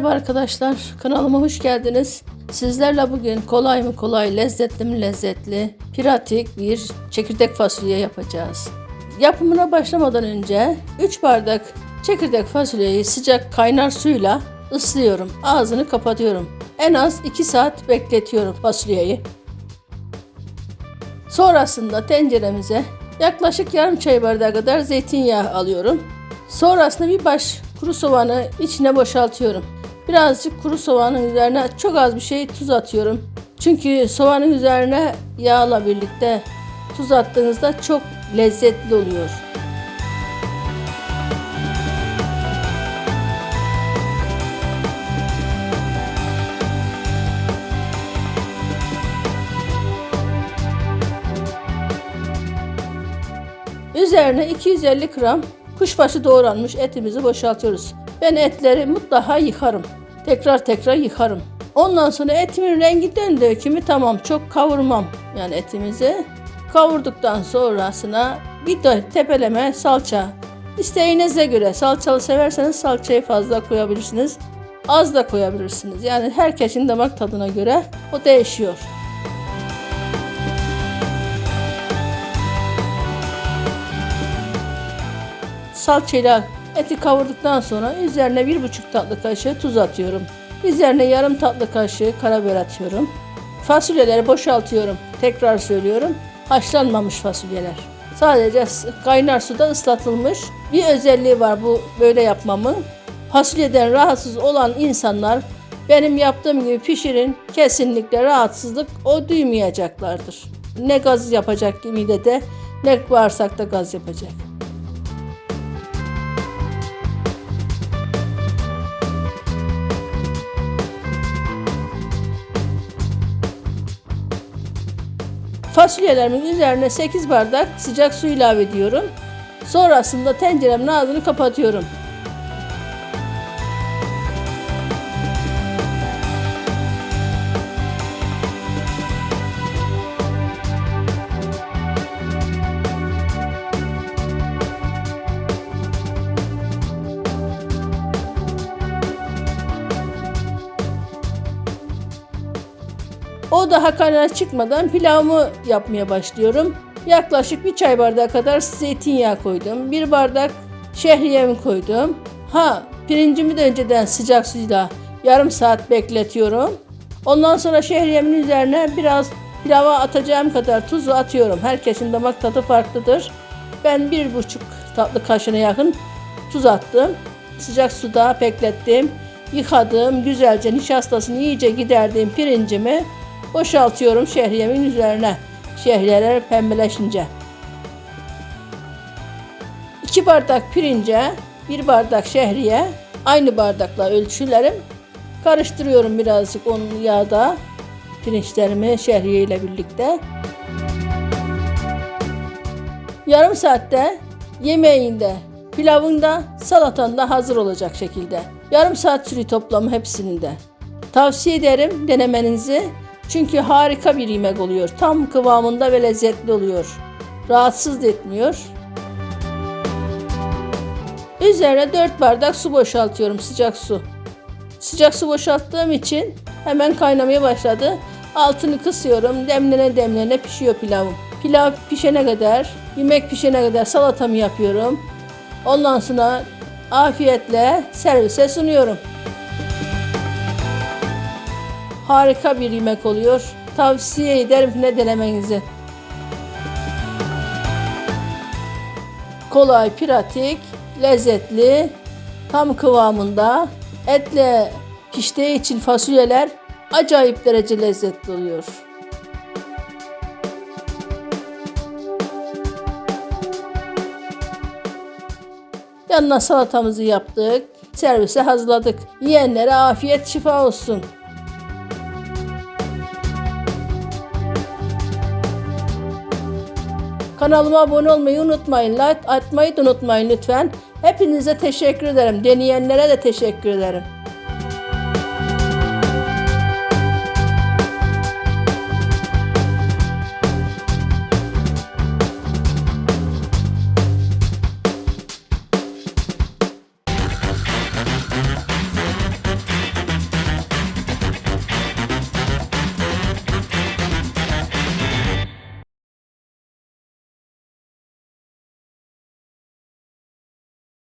merhaba arkadaşlar. Kanalıma hoş geldiniz. Sizlerle bugün kolay mı kolay, lezzetli mi lezzetli, pratik bir çekirdek fasulye yapacağız. Yapımına başlamadan önce 3 bardak çekirdek fasulyeyi sıcak kaynar suyla ıslıyorum. Ağzını kapatıyorum. En az 2 saat bekletiyorum fasulyeyi. Sonrasında tenceremize yaklaşık yarım çay bardağı kadar zeytinyağı alıyorum. Sonrasında bir baş kuru soğanı içine boşaltıyorum. Birazcık kuru soğanın üzerine çok az bir şey tuz atıyorum. Çünkü soğanın üzerine yağla birlikte tuz attığınızda çok lezzetli oluyor. Üzerine 250 gram kuşbaşı doğranmış etimizi boşaltıyoruz. Ben etleri mutlaka yıkarım. Tekrar tekrar yıkarım. Ondan sonra etimin rengi döndü kimi tamam çok kavurmam yani etimizi. Kavurduktan sonrasına bir de tepeleme salça. İsteğinize göre salçalı severseniz salçayı fazla koyabilirsiniz. Az da koyabilirsiniz. Yani herkesin damak tadına göre o değişiyor. Salçayla eti kavurduktan sonra üzerine bir buçuk tatlı kaşığı tuz atıyorum. Üzerine yarım tatlı kaşığı karabiber atıyorum. Fasulyeleri boşaltıyorum. Tekrar söylüyorum. Haşlanmamış fasulyeler. Sadece kaynar suda ıslatılmış. Bir özelliği var bu böyle yapmamın. Fasulyeden rahatsız olan insanlar benim yaptığım gibi pişirin. Kesinlikle rahatsızlık o duymayacaklardır. Ne gaz yapacak midede ne bağırsakta gaz yapacak. Fasulyelerimin üzerine 8 bardak sıcak su ilave ediyorum. Sonrasında tenceremin ağzını kapatıyorum. O daha kaynar çıkmadan pilavımı yapmaya başlıyorum. Yaklaşık bir çay bardağı kadar zeytinyağı koydum. Bir bardak şehriyemi koydum. Ha pirincimi de önceden sıcak suyla yarım saat bekletiyorum. Ondan sonra şehriyemin üzerine biraz pilava atacağım kadar tuzu atıyorum. Herkesin damak tadı farklıdır. Ben bir buçuk tatlı kaşığına yakın tuz attım. Sıcak suda beklettim. Yıkadım. Güzelce nişastasını iyice giderdim pirincimi. Boşaltıyorum şehriyemin üzerine. Şehriyeler pembeleşince. 2 bardak pirince, 1 bardak şehriye aynı bardakla ölçülerim. Karıştırıyorum birazcık onun yağda pirinçlerimi şehriye ile birlikte. Yarım saatte yemeğinde, pilavında, salatanda hazır olacak şekilde. Yarım saat sürü toplamı hepsinin de. Tavsiye ederim denemenizi. Çünkü harika bir yemek oluyor. Tam kıvamında ve lezzetli oluyor. Rahatsız etmiyor. Üzerine 4 bardak su boşaltıyorum sıcak su. Sıcak su boşalttığım için hemen kaynamaya başladı. Altını kısıyorum. Demlene demlene pişiyor pilavım. Pilav pişene kadar, yemek pişene kadar salatamı yapıyorum. Ondan sonra afiyetle servise sunuyorum harika bir yemek oluyor. Tavsiye ederim ne denemenizi. Kolay, pratik, lezzetli, tam kıvamında. Etle piştiği için fasulyeler acayip derece lezzetli oluyor. Yanına salatamızı yaptık. Servise hazırladık. Yiyenlere afiyet şifa olsun. Kanalıma abone olmayı unutmayın. Like atmayı da unutmayın lütfen. Hepinize teşekkür ederim. Deneyenlere de teşekkür ederim.